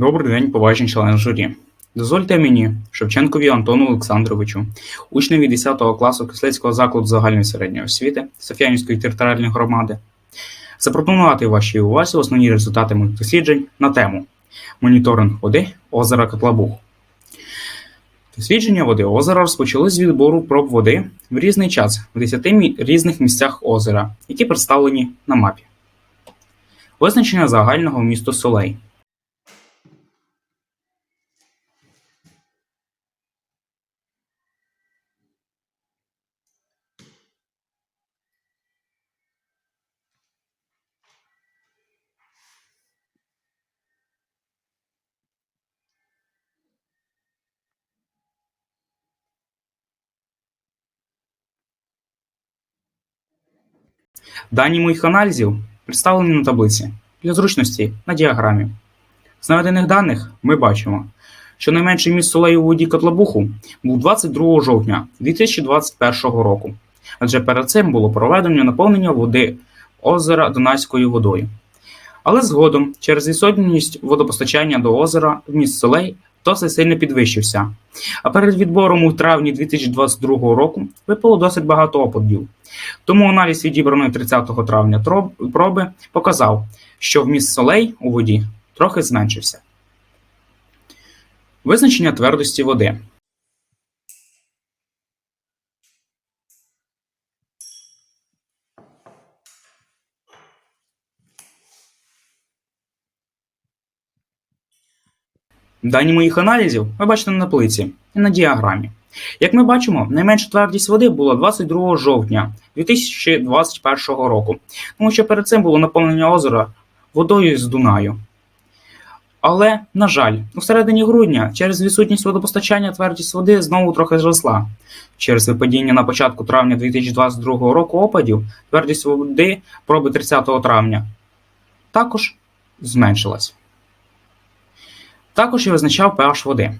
Добрий день, поважні члени журі. Дозвольте мені, Шевченкові Антону Олександровичу, учневі 10 класу Кислецького закладу загальної середньої освіти Софіянської територіальної громади, запропонувати вашій увазі основні результати моїх досліджень на тему Моніторинг води озера Котлабух. Дослідження води озера розпочали з відбору проб води в різний час в 10 мі- різних місцях озера, які представлені на мапі. Визначення загального вмісту солей. Дані моїх аналізів представлені на таблиці для зручності на діаграмі. З наведених даних ми бачимо, що найменший міст солей у воді Котлабуху був 22 жовтня 2021 року, адже перед цим було проведено наповнення води озера Дунайською водою. Але згодом, через відсутність водопостачання до озера, вміст солей досить сильно підвищився. А перед відбором у травні 2022 року випало досить багато опадів. Тому аналіз відібраної 30 травня проби показав, що вміст солей у воді трохи зменшився. Визначення твердості води. Дані моїх аналізів ви бачите на таблиці і на діаграмі. Як ми бачимо, найменша твердість води була 22 жовтня 2021 року, тому що перед цим було наповнення озера водою з Дунаю. Але, на жаль, у середині грудня через відсутність водопостачання твердість води знову трохи зросла. Через випадіння на початку травня 2022 року опадів твердість води проби 30 травня також зменшилась. Також я визначав pH води.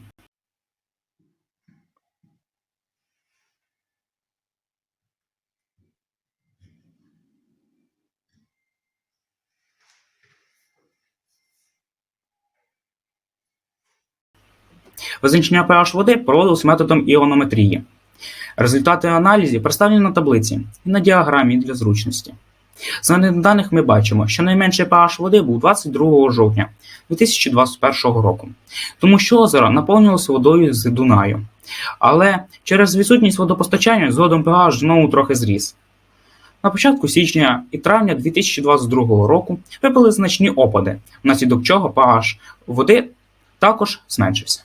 Визначення pH води проводилось методом іонометрії. Результати аналізів представлені на таблиці і на діаграмі для зручності. З даних ми бачимо, що найменший pH води був 22 жовтня 2021 року, тому що озеро наповнювалося водою з Дунаю. Але через відсутність водопостачання згодом pH знову трохи зріс. На початку січня і травня 2022 року випали значні опади, внаслідок чого pH води також зменшився.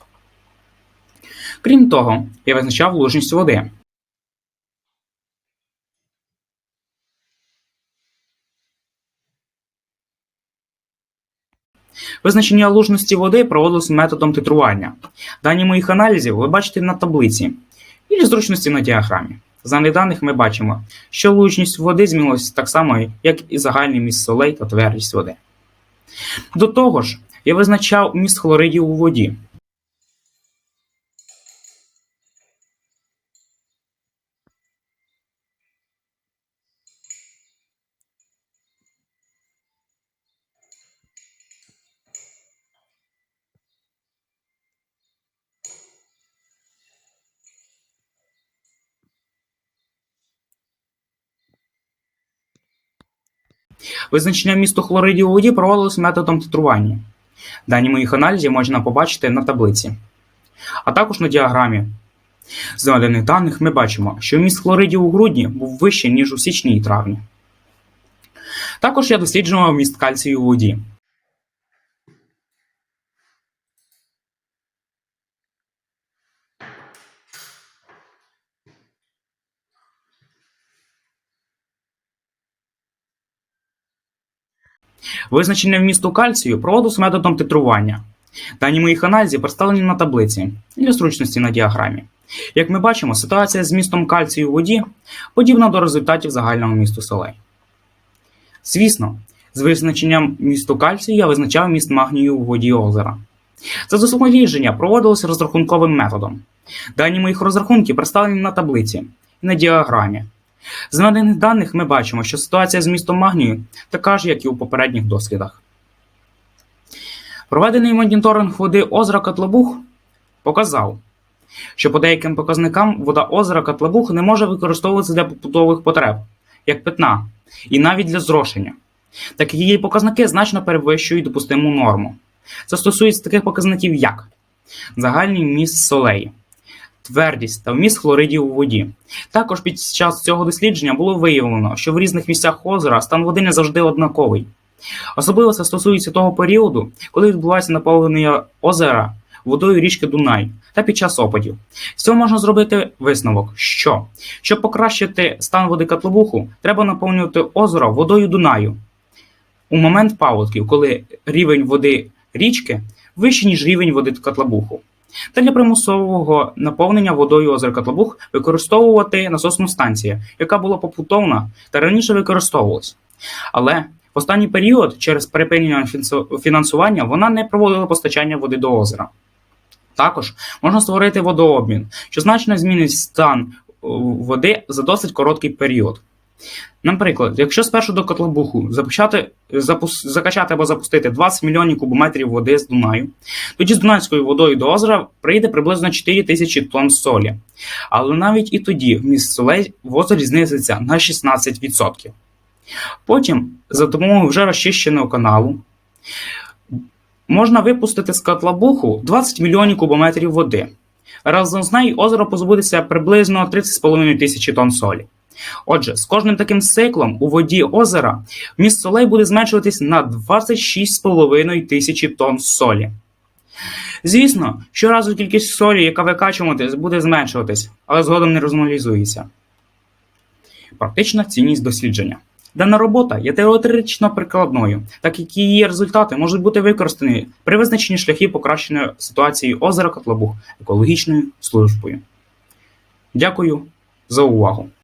Крім того, я визначав лужність води. Визначення лужності води проводилось методом титрування. Дані моїх аналізів ви бачите на таблиці і зручності на діаграмі. За даних ми бачимо, що лужність води змінилася так само, як і загальний міст солей та твердість води. До того ж, я визначав міст хлоридів у воді. Визначення місту хлоридів у воді проводилось методом титрування. Дані моїх аналізів можна побачити на таблиці, а також на діаграмі. З наданих даних ми бачимо, що міст хлоридів у грудні був вищий, ніж у січні і травні. Також я досліджував міст кальцію у воді. Визначення вмісту кальцію проводилось методом титрування. Дані моїх аналізів представлені на таблиці для зручності на діаграмі. Як ми бачимо, ситуація з містом кальцію у воді подібна до результатів загального місту солей. Звісно, з визначенням місту кальцію я визначав міст магнію у воді озера. Це дослідження проводилося розрахунковим методом. Дані моїх розрахунків представлені на таблиці і на діаграмі. З наданих даних ми бачимо, що ситуація з містом магнію така ж, як і у попередніх дослідах. Проведений моніторинг води озера Котлебух показав, що по деяким показникам вода озера Котлебух не може використовуватися для побутових потреб, як питна, і навіть для зрошення. Так її показники значно перевищують допустиму норму. Це стосується таких показників, як загальний вміст солей, твердість та вміст хлоридів у воді. Також під час цього дослідження було виявлено, що в різних місцях озера стан води не завжди однаковий. Особливо це стосується того періоду, коли відбувається наповнення озера водою річки Дунай та під час опадів. З цього можна зробити висновок, що щоб покращити стан води Котлебуху, треба наповнювати озеро водою Дунаю у момент паводків, коли рівень води річки вищий, ніж рівень води Котлебуху. Та для примусового наповнення водою озера Котлебух використовувати насосну станцію, яка була побутована та раніше використовувалась. Але в останній період, через припинення фінансування, вона не проводила постачання води до озера. Також можна створити водообмін, що значно змінить стан води за досить короткий період. Наприклад, якщо спершу до котлобуху запущати, запус, закачати або запустити 20 мільйонів кубометрів води з Дунаю, тоді з Дунайською водою до озера прийде приблизно 4 тисячі тонн солі. Але навіть і тоді вміст солей в озері знизиться на 16%. Потім, за допомогою вже розчищеного каналу, можна випустити з котлобуху 20 мільйонів кубометрів води. Разом з нею озеро позбудеться приблизно 30,5 тисячі тонн солі. Отже, з кожним таким циклом у воді озера вміст солей буде зменшуватись на 26,5 тисячі тонн солі. Звісно, щоразу кількість солі, яка викачуватись, буде зменшуватись, але згодом не розмалізується. Практична цінність дослідження. Дана робота є теоретично прикладною, так як її результати можуть бути використані при визначенні шляхів покращення ситуації озера Котлобух екологічною службою. Дякую за увагу!